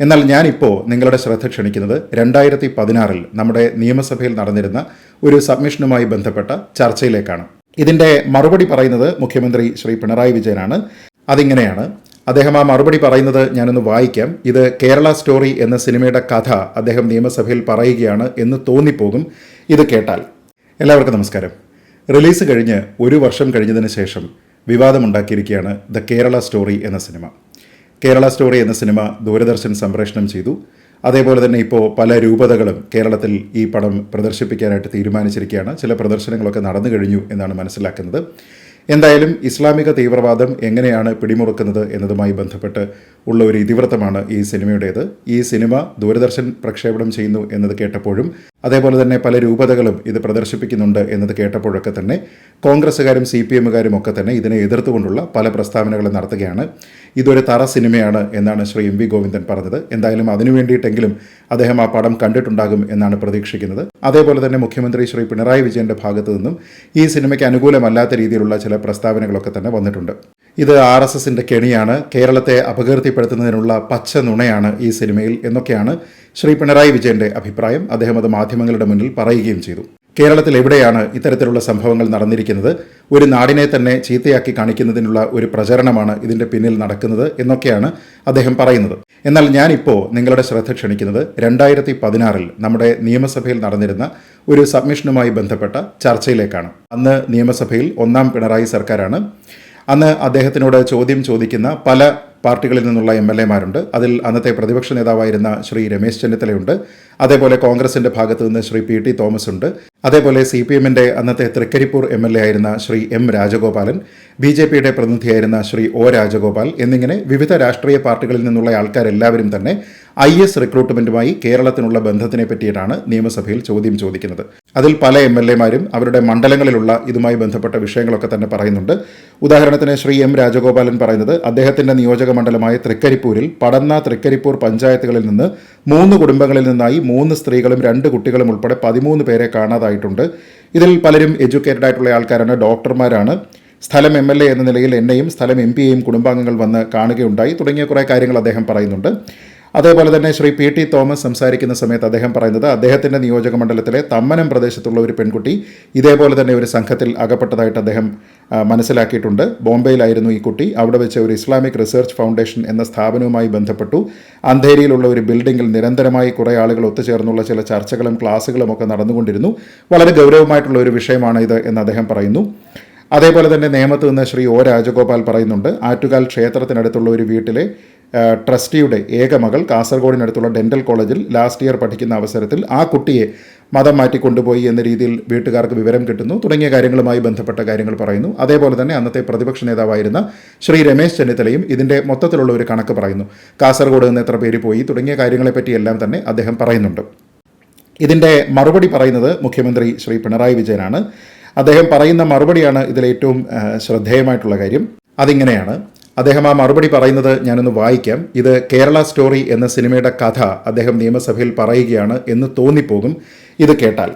എന്നാൽ ഞാനിപ്പോൾ നിങ്ങളുടെ ശ്രദ്ധ ക്ഷണിക്കുന്നത് രണ്ടായിരത്തി പതിനാറിൽ നമ്മുടെ നിയമസഭയിൽ നടന്നിരുന്ന ഒരു സബ്മിഷനുമായി ബന്ധപ്പെട്ട ചർച്ചയിലേക്കാണ്. ഇതിന്റെ മറുപടി പറയുന്നത് മുഖ്യമന്ത്രി ശ്രീ പിണറായി വിജയനാണ്. അതിങ്ങനെയാണ്. അദ്ദേഹം ആ മറുപടി പറയുന്നത് ഞാനൊന്ന് വായിക്കാം. ഇത് കേരള സ്റ്റോറി എന്ന സിനിമയുടെ കഥ അദ്ദേഹം നിയമസഭയിൽ പറയുകയാണ് എന്ന് തോന്നിപ്പോകും. ഇത് കേട്ടാൽ. എല്ലാവർക്കും നമസ്കാരം. റിലീസ് കഴിഞ്ഞ് ഒരു വർഷം കഴിഞ്ഞതിന് ശേഷം വിവാദമുണ്ടാക്കിയിരിക്കുകയാണ് ദ കേരള സ്റ്റോറി എന്ന സിനിമ. കേരള സ്റ്റോറി എന്ന സിനിമ ദൂരദർശൻ സംപ്രേഷണം ചെയ്തു. അതേപോലെ തന്നെ ഇപ്പോൾ പല രൂപതകളും കേരളത്തിൽ ഈ പടം പ്രദർശിപ്പിക്കാനായിട്ട് തീരുമാനിച്ചിരിക്കുകയാണ്. ചില പ്രദർശനങ്ങളൊക്കെ നടന്നു കഴിഞ്ഞു എന്നാണ് മനസ്സിലാക്കുന്നത്. എന്തായാലും ഇസ്ലാമിക തീവ്രവാദം എങ്ങനെയാണ് പിടിമുറുക്കുന്നത് എന്നതുമായി ബന്ധപ്പെട്ട് ഉള്ള ഒരു ഇതിവൃത്തമാണ് ഈ സിനിമയുടേത്. ഈ സിനിമ ദൂരദർശൻ പ്രക്ഷേപണം ചെയ്യുന്നു എന്നത് കേട്ടപ്പോഴും അതേപോലെ തന്നെ പല രൂപതകളും ഇത് പ്രദർശിപ്പിക്കുന്നുണ്ട് എന്നത് കേട്ടപ്പോഴൊക്കെ തന്നെ കോൺഗ്രസ്സുകാരും സി പി എമ്മുകാരും ഒക്കെ തന്നെ ഇതിനെ എതിർത്തുകൊണ്ടുള്ള പല പ്രസ്താവനകളും നടത്തുകയാണ്. ഇതൊരു തറ സിനിമയാണ് എന്നാണ് ശ്രീ എം വി ഗോവിന്ദൻ പറഞ്ഞത്. എന്തായാലും അതിനു വേണ്ടിയിട്ടെങ്കിലും അദ്ദേഹം ആ പടം കണ്ടിട്ടുണ്ടാകും എന്നാണ് പ്രതീക്ഷിക്കുന്നത്. അതേപോലെ തന്നെ മുഖ്യമന്ത്രി ശ്രീ പിണറായി വിജയന്റെ ഭാഗത്തു നിന്നും ഈ സിനിമയ്ക്ക് അനുകൂലമല്ലാത്ത രീതിയിലുള്ള ചില പ്രസ്താവനകളൊക്കെ തന്നെ വന്നിട്ടുണ്ട്. ഇത് ആർ എസ് എസിന്റെ കെണിയാണ്. കേരളത്തെ അപകീർത്തിപ്പെടുത്തുന്നതിനുള്ള പച്ച നുണയാണ് ഈ സിനിമയിൽ എന്നൊക്കെയാണ് ശ്രീ പിണറായി വിജയന്റെ അഭിപ്രായം. അദ്ദേഹം അത് മാധ്യമങ്ങളുടെ മുന്നിൽ പറയുകയും ചെയ്തു. കേരളത്തിൽ എവിടെയാണ് ഇത്തരത്തിലുള്ള സംഭവങ്ങൾ നടന്നിരിക്കുന്നത്? ഒരു നാടിനെ തന്നെ ചീത്തയാക്കി കാണിക്കുന്നതിനുള്ള ഒരു പ്രചരണമാണ് ഇതിന്റെ പിന്നിൽ നടക്കുന്നത് എന്നൊക്കെയാണ് അദ്ദേഹം പറയുന്നത്. എന്നാൽ ഞാനിപ്പോൾ നിങ്ങളുടെ ശ്രദ്ധ ക്ഷണിക്കുന്നത് രണ്ടായിരത്തി പതിനാറിൽ നമ്മുടെ നിയമസഭയിൽ നടന്നിരുന്ന ഒരു സബ്മിഷനുമായി ബന്ധപ്പെട്ട ചർച്ചയിലേക്കാണ്. അന്ന് നിയമസഭയിൽ ഒന്നാം പിണറായി സർക്കാരാണ്. അന്ന് അദ്ദേഹത്തിനോട് ചോദ്യം ചോദിക്കുന്ന പല പാർട്ടികളിൽ നിന്നുള്ള എം എൽ എമാരുണ്ട്. അതിൽ അന്നത്തെ പ്രതിപക്ഷ നേതാവായിരുന്ന ശ്രീ രമേശ് ചെന്നിത്തലയുണ്ട്. അതേപോലെ കോൺഗ്രസിന്റെ ഭാഗത്ത് നിന്ന് ശ്രീ പി ടി തോമസ് ഉണ്ട് അതേപോലെ സി പി എമ്മിന്റെ അന്നത്തെ തൃക്കരിപ്പൂർ എം എൽ എ ആയിരുന്ന Shri M Rajagopalan B J പിയുടെ പ്രതിനിധിയായിരുന്ന ശ്രീ ഒ രാജഗോപാൽ എന്നിങ്ങനെ വിവിധ രാഷ്ട്രീയ പാർട്ടികളിൽ നിന്നുള്ള ആൾക്കാരെല്ലാവരും തന്നെ ഐ എസ് റിക്രൂട്ട്മെന്റുമായി കേരളത്തിനുള്ള ബന്ധത്തിനെ പറ്റിയിട്ടാണ് നിയമസഭയിൽ ചോദ്യം ചോദിക്കുന്നത്. അതിൽ പല എം എൽ എമാരും അവരുടെ മണ്ഡലങ്ങളിലുള്ള ഇതുമായി ബന്ധപ്പെട്ട വിഷയങ്ങളൊക്കെ തന്നെ പറയുന്നുണ്ട്. ഉദാഹരണത്തിന് ശ്രീ എം രാജഗോപാലൻ പറയുന്നത് അദ്ദേഹത്തിന്റെ നിയോജക മണ്ഡലമായ തൃക്കരിപ്പൂരിൽ പടന്ന തൃക്കരിപ്പൂർ പഞ്ചായത്തുകളിൽ നിന്ന് മൂന്ന് കുടുംബങ്ങളിൽ നിന്നായി മൂന്ന് സ്ത്രീകളും രണ്ട് കുട്ടികളും ഉൾപ്പെടെ പതിമൂന്ന് പേരെ കാണാതായിട്ടുണ്ട്. ഇതിൽ പലരും എഡ്യൂക്കേറ്റഡ് ആയിട്ടുള്ള ആൾക്കാരാണ് ഡോക്ടർമാരാണ്. സ്ഥലം എം എൽ എ എന്ന നിലയിൽ എന്നെയും സ്ഥലം എം പിയെയും കുടുംബാംഗങ്ങൾ വന്ന് കാണുകയുണ്ടായി തുടങ്ങിയ കുറേ കാര്യങ്ങൾ അദ്ദേഹം പറയുന്നുണ്ട്. അതേപോലെ തന്നെ ശ്രീ പി ടി തോമസ് സംസാരിക്കുന്ന സമയത്ത് അദ്ദേഹം പറയുന്നത് അദ്ദേഹത്തിന്റെ നിയോജക മണ്ഡലത്തിലെ തമ്മനം പ്രദേശത്തുള്ള ഒരു പെൺകുട്ടി ഇതേപോലെ തന്നെ ഒരു സംഘത്തിൽ അകപ്പെട്ടതായിട്ട് അദ്ദേഹം മനസ്സിലാക്കിയിട്ടുണ്ട്. ബോംബെയിലായിരുന്നു ഈ കുട്ടി. അവിടെ വെച്ച് ഒരു ഇസ്ലാമിക് റിസർച്ച് ഫൗണ്ടേഷൻ എന്ന സ്ഥാപനവുമായി ബന്ധപ്പെട്ടു. അന്ധേരിയിലുള്ള ഒരു ബിൽഡിങ്ങിൽ നിരന്തരമായി കുറേ ആളുകൾ ഒത്തുചേർന്നുള്ള ചില ചർച്ചകളും ക്ലാസ്സുകളും ഒക്കെ നടന്നുകൊണ്ടിരുന്നു. വളരെ ഗൗരവമായിട്ടുള്ള ഒരു വിഷയമാണ് ഇത് എന്ന് അദ്ദേഹം പറയുന്നു. അതേപോലെ തന്നെ നേമത്ത് നിന്ന് ശ്രീ ഒ രാജഗോപാൽ പറയുന്നുണ്ട് ആറ്റുകാൽ ക്ഷേത്രത്തിനടുത്തുള്ള ഒരു വീട്ടിലെ ട്രസ്റ്റിയുടെ ഏകമകൾ കാസർഗോഡിനടുത്തുള്ള ഡെന്റൽ കോളേജിൽ ലാസ്റ്റ് ഇയർ പഠിക്കുന്ന അവസരത്തിൽ ആ കുട്ടിയെ മതം മാറ്റി കൊണ്ടുപോയി എന്ന രീതിയിൽ വീട്ടുകാർക്ക് വിവരം കിട്ടുന്നു. തുടങ്ങിയ കാര്യങ്ങളുമായി ബന്ധപ്പെട്ട കാര്യങ്ങൾ പറയുന്നു. അതേപോലെ തന്നെ അന്നത്തെ പ്രതിപക്ഷ നേതാവായിരുന്ന ശ്രീ രമേശ് ചെന്നിത്തലയും ഇതിന്റെ മൊത്തത്തിലുള്ള ഒരു കണക്ക് പറയുന്നു. കാസർഗോഡ് നിന്ന് എത്ര പേര് പോയി? തുടങ്ങിയ കാര്യങ്ങളെപ്പറ്റിയെല്ലാം തന്നെ അദ്ദേഹം പറയുന്നുണ്ട്. ഇതിന്റെ മറുപടി പറയുന്നത് മുഖ്യമന്ത്രി ശ്രീ പിണറായി വിജയനാണ്. അദ്ദേഹം പറയുന്ന മറുപടിയാണ് ഇതിലേറ്റവും ശ്രദ്ധേയമായിട്ടുള്ള കാര്യം. അതിങ്ങനെയാണ്. അദ്ദേഹം ആ മറുപടി പറയുന്നത് ഞാനൊന്ന് വായിക്കാം. ഇത് കേരള സ്റ്റോറി എന്ന സിനിമയുടെ കഥ അദ്ദേഹം നിയമസഭയിൽ പറയുകയാണ് എന്ന് തോന്നിപ്പോകും. ഇത് കേട്ടാൽ.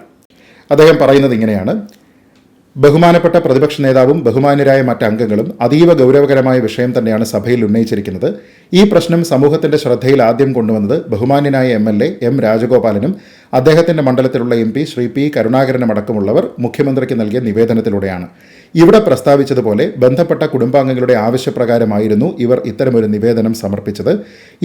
അദ്ദേഹം പറയുന്നത് ഇങ്ങനെയാണ്. ബഹുമാനപ്പെട്ട പ്രതിപക്ഷ നേതാവും ബഹുമാനരായ മറ്റ് അംഗങ്ങളും അതീവ ഗൗരവകരമായ വിഷയം തന്നെയാണ് സഭയിൽ ഉന്നയിച്ചിരിക്കുന്നത്. ഈ പ്രശ്നം സമൂഹത്തിന്റെ ശ്രദ്ധയിൽ ആദ്യം കൊണ്ടുവന്നത് ബഹുമാന്യനായ എം എൽ എ എം രാജഗോപാലനും അദ്ദേഹത്തിന്റെ മണ്ഡലത്തിലുള്ള എം പി ശ്രീ പി കരുണാകരനും അടക്കമുള്ളവർ മുഖ്യമന്ത്രിക്ക് നൽകിയ നിവേദനത്തിലൂടെയാണ്. ഇവിടെ പ്രസ്താവിച്ചതുപോലെ ബന്ധപ്പെട്ട കുടുംബാംഗങ്ങളുടെ ആവശ്യപ്രകാരമായിരുന്നു ഇവർ ഇത്തരമൊരു നിവേദനം സമർപ്പിച്ചത്.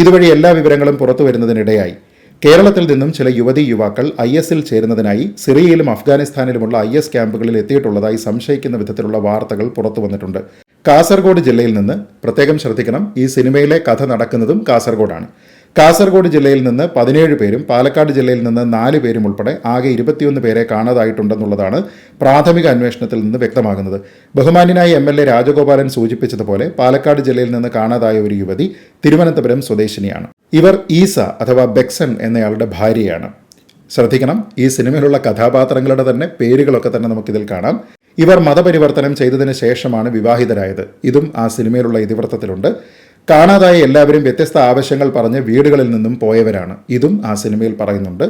ഇതുവഴി എല്ലാ വിവരങ്ങളും പുറത്തു വരുന്നതിനിടയായി കേരളത്തിൽ നിന്നും ചില യുവതി യുവാക്കൾ ഐ എസിൽ ചേരുന്നതിനായി സിറിയയിലും അഫ്ഗാനിസ്ഥാനിലുമുള്ള ഐ എസ് ക്യാമ്പുകളിൽ എത്തിയിട്ടുള്ളതായി സംശയിക്കുന്ന വിധത്തിലുള്ള വാർത്തകൾ പുറത്തു വന്നിട്ടുണ്ട്. കാസർഗോഡ് ജില്ലയിൽ നിന്ന് പ്രത്യേകം ശ്രദ്ധിക്കണം ഈ സിനിമയിലെ കഥ നടക്കുന്നതും കാസർഗോഡാണ്. കാസർഗോഡ് ജില്ലയിൽ നിന്ന് പതിനേഴ് പേരും പാലക്കാട് ജില്ലയിൽ നിന്ന് നാല് പേരും ഉൾപ്പെടെ ആകെ ഇരുപത്തിയൊന്ന് പേരെ കാണാതായിട്ടുണ്ടെന്നുള്ളതാണ് പ്രാഥമിക അന്വേഷണത്തിൽ നിന്ന് വ്യക്തമാകുന്നത്. ബഹുമാന്യനായ എം എൽ എ രാജഗോപാലൻ സൂചിപ്പിച്ചതുപോലെ പാലക്കാട് ജില്ലയിൽ നിന്ന് കാണാതായ ഒരു യുവതി തിരുവനന്തപുരം സ്വദേശിനിയാണ്. ഇവർ ഈസ അഥവാ ബെക്സൺ എന്നയാളുടെ ഭാര്യയാണ്. ശ്രദ്ധിക്കണം ഈ സിനിമയിലുള്ള കഥാപാത്രങ്ങളുടെ തന്നെ പേരുകളൊക്കെ തന്നെ നമുക്കിതിൽ കാണാം. ഇവർ മതപരിവർത്തനം ചെയ്തതിന് ശേഷമാണ് വിവാഹിതരായത്. ഇതും ആ സിനിമയിലുള്ള ഇതിവൃത്തത്തിലുണ്ട്. കാണാതായ എല്ലാവരും വ്യത്യസ്ത ആവശ്യങ്ങൾ പറഞ്ഞ് വീടുകളിൽ നിന്നും പോയവരാണ്. ഇതും ആ സിനിമയിൽ പറയുന്നുണ്ട്.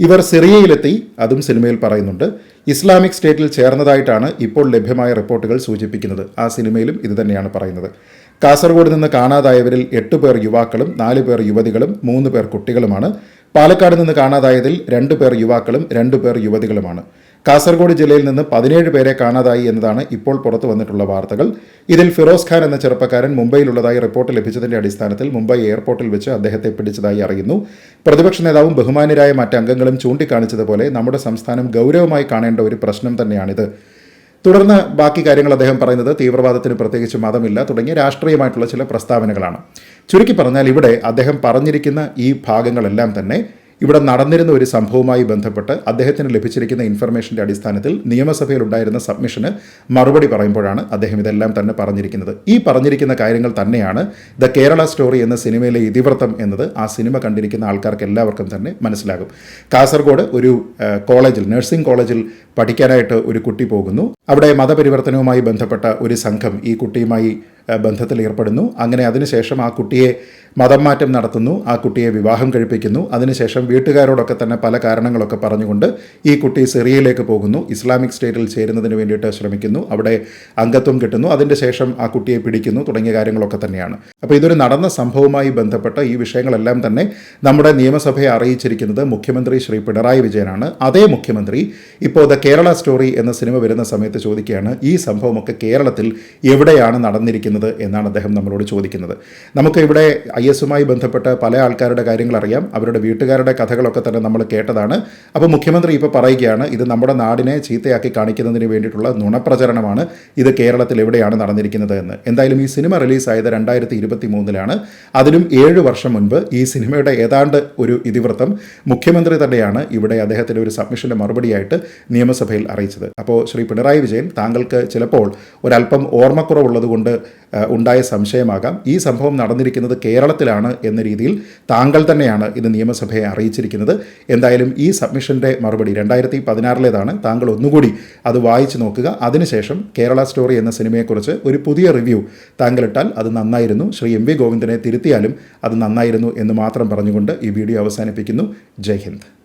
ഇവർ സിറിയയിലെത്തി അതും സിനിമയിൽ പറയുന്നുണ്ട്. ഇസ്ലാമിക് സ്റ്റേറ്റിൽ ചേർന്നതായിട്ടാണ് ഇപ്പോൾ ലഭ്യമായ റിപ്പോർട്ടുകൾ സൂചിപ്പിക്കുന്നത്. ആ സിനിമയിലും ഇത് തന്നെയാണ് പറയുന്നത്. കാസർഗോഡ് നിന്ന് കാണാതായവരിൽ എട്ട് പേർ യുവാക്കളും നാല് പേർ യുവതികളും മൂന്ന് പേർ കുട്ടികളുമാണ്. പാലക്കാട് നിന്ന് കാണാതായതിൽ രണ്ട് പേർ യുവാക്കളും രണ്ട് പേർ യുവതികളുമാണ്. കാസർഗോഡ് ജില്ലയിൽ നിന്ന് പതിനേഴ് പേരെ കാണാതായി എന്നതാണ് ഇപ്പോൾ പുറത്തു വന്നിട്ടുള്ള വാർത്തകൾ. ഇതിൽ ഫിറോസ് ഖാൻ എന്ന ചെറുപ്പക്കാരൻ മുംബൈയിലുള്ളതായി റിപ്പോർട്ട് ലഭിച്ചതിന്റെ അടിസ്ഥാനത്തിൽ മുംബൈ എയർപോർട്ടിൽ വെച്ച് അദ്ദേഹത്തെ പിടിച്ചതായി അറിയുന്നു. പ്രതിപക്ഷ നേതാവും ബഹുമാനരായ മറ്റ് അംഗങ്ങളും ചൂണ്ടിക്കാണിച്ചതുപോലെ നമ്മുടെ സംസ്ഥാനം ഗൗരവമായി കാണേണ്ട ഒരു പ്രശ്നം തന്നെയാണിത്. തുടർന്ന് ബാക്കി കാര്യങ്ങൾ അദ്ദേഹം പറയുന്നത് തീവ്രവാദത്തിന് പ്രത്യേകിച്ച് മതമില്ല തുടങ്ങിയ രാഷ്ട്രീയമായിട്ടുള്ള ചില പ്രസ്താവനകളാണ്. ചുരുക്കി പറഞ്ഞാൽ ഇവിടെ അദ്ദേഹം പറഞ്ഞിരിക്കുന്ന ഈ ഭാഗങ്ങളെല്ലാം തന്നെ ഇവിടെ നടന്നിരുന്ന ഒരു സംഭവവുമായി ബന്ധപ്പെട്ട് അദ്ദേഹത്തിന് ലഭിച്ചിരിക്കുന്ന ഇൻഫർമേഷന്റെ അടിസ്ഥാനത്തിൽ നിയമസഭയിൽ ഉണ്ടായിരുന്ന സബ്മിഷന് മറുപടി പറയുമ്പോഴാണ് അദ്ദേഹം ഇതെല്ലാം തന്നെ പറഞ്ഞിരിക്കുന്നത്. ഈ പറഞ്ഞിരിക്കുന്ന കാര്യങ്ങൾ തന്നെയാണ് ദ കേരള സ്റ്റോറി എന്ന സിനിമയിലെ ഇതിവൃത്തം എന്നത് ആ സിനിമ കണ്ടിരിക്കുന്ന ആൾക്കാർക്ക് എല്ലാവർക്കും തന്നെ മനസ്സിലാകും. കാസർഗോഡ് ഒരു കോളേജിൽ നഴ്സിംഗ് കോളേജിൽ പഠിക്കാനായിട്ട് ഒരു കുട്ടി പോകുന്നു. അവിടെ മതപരിവർത്തനവുമായി ബന്ധപ്പെട്ട ഒരു സംഘം ഈ കുട്ടിയുമായി ബന്ധത്തിൽ ഏർപ്പെടുന്നു. അങ്ങനെ അതിനുശേഷം ആ കുട്ടിയെ മതം മാറ്റം നടത്തുന്നു ആ കുട്ടിയെ വിവാഹം കഴിപ്പിക്കുന്നു. അതിനുശേഷം വീട്ടുകാരോടൊക്കെ തന്നെ പല കാരണങ്ങളൊക്കെ പറഞ്ഞുകൊണ്ട് ഈ കുട്ടി സിറിയയിലേക്ക് പോകുന്നു. ഇസ്ലാമിക് സ്റ്റേറ്റിൽ ചേരുന്നതിന് വേണ്ടിയിട്ട് ശ്രമിക്കുന്നു. അവിടെ അംഗത്വം കിട്ടുന്നു. അതിന്റെ ശേഷം ആ കുട്ടിയെ പിടിക്കുന്നു തുടങ്ങിയ കാര്യങ്ങളൊക്കെ തന്നെയാണ്. അപ്പോൾ ഇതൊരു നടന്ന സംഭവവുമായി ബന്ധപ്പെട്ട ഈ വിഷയങ്ങളെല്ലാം തന്നെ നമ്മുടെ നിയമസഭയെ അറിയിച്ചിരിക്കുന്നത് മുഖ്യമന്ത്രി ശ്രീ പിണറായി വിജയനാണ്. അതേ മുഖ്യമന്ത്രി ഇപ്പോൾ ദ കേരള സ്റ്റോറി എന്ന സിനിമ വരുന്ന സമയത്ത് ചോദിക്കുകയാണ് ഈ സംഭവമൊക്കെ കേരളത്തിൽ എവിടെയാണ് നടന്നിരിക്കുന്നത്? എന്നാണ് അദ്ദേഹം നമ്മളോട് ചോദിക്കുന്നത്. നമുക്ക് ഇവിടെ ഐ എസുമായി ബന്ധപ്പെട്ട പല ആൾക്കാരുടെ കാര്യങ്ങൾ അറിയാം. അവരുടെ വീട്ടുകാരുടെ കഥകളൊക്കെ തന്നെ നമ്മൾ കേട്ടതാണ്. അപ്പോൾ മുഖ്യമന്ത്രി ഇപ്പോൾ പറയുകയാണ് ഇത് നമ്മുടെ നാടിനെ ചീത്തയാക്കി കാണിക്കുന്നതിന് വേണ്ടിയിട്ടുള്ള നുണപ്രചരണമാണ്. ഇത് കേരളത്തിൽ എവിടെയാണ് നടന്നിരിക്കുന്നത് എന്ന്. എന്തായാലും ഈ സിനിമ റിലീസായത് രണ്ടായിരത്തി ഇരുപത്തി മൂന്നിലാണ് അതിനും ഏഴ് വർഷം മുൻപ് ഈ സിനിമയുടെ ഏതാണ്ട് ഒരു ഇതിവൃത്തം മുഖ്യമന്ത്രി തന്നെയാണ് ഇവിടെ അദ്ദേഹത്തിന്റെ ഒരു സബ്മിഷന്റെ മറുപടിയായിട്ട് നിയമസഭയിൽ അറിയിച്ചത്. അപ്പോൾ ശ്രീ പിണറായി വിജയൻ താങ്കൾക്ക് ചിലപ്പോൾ ഒരല്പം ഓർമ്മക്കുറവുള്ളതുകൊണ്ട് ഉണ്ടായ സംശയമാകാം. ഈ സംഭവം നടന്നിരിക്കുന്നത് കേരളത്തിലാണ് എന്ന രീതിയിൽ താങ്കൾ തന്നെയാണ് ഇത് നിയമസഭയെ അറിയിച്ചിരിക്കുന്നത്. എന്തായാലും ഈ സബ്മിഷന്റെ മറുപടി രണ്ടായിരത്തി പതിനാറിലേതാണ് താങ്കൾ ഒന്നുകൂടി അത് വായിച്ചു നോക്കുക. അതിനുശേഷം കേരള സ്റ്റോറി എന്ന സിനിമയെക്കുറിച്ച് ഒരു പുതിയ റിവ്യൂ താങ്കൾ ഇട്ടാൽ അത് നന്നായിരുന്നു. ശ്രീ എം വി ഗോവിന്ദനെ തിരുത്തിയാലും അത് നന്നായിരുന്നു എന്ന് മാത്രം പറഞ്ഞുകൊണ്ട് ഈ വീഡിയോ അവസാനിപ്പിക്കുന്നു. ജയ് ഹിന്ദ്.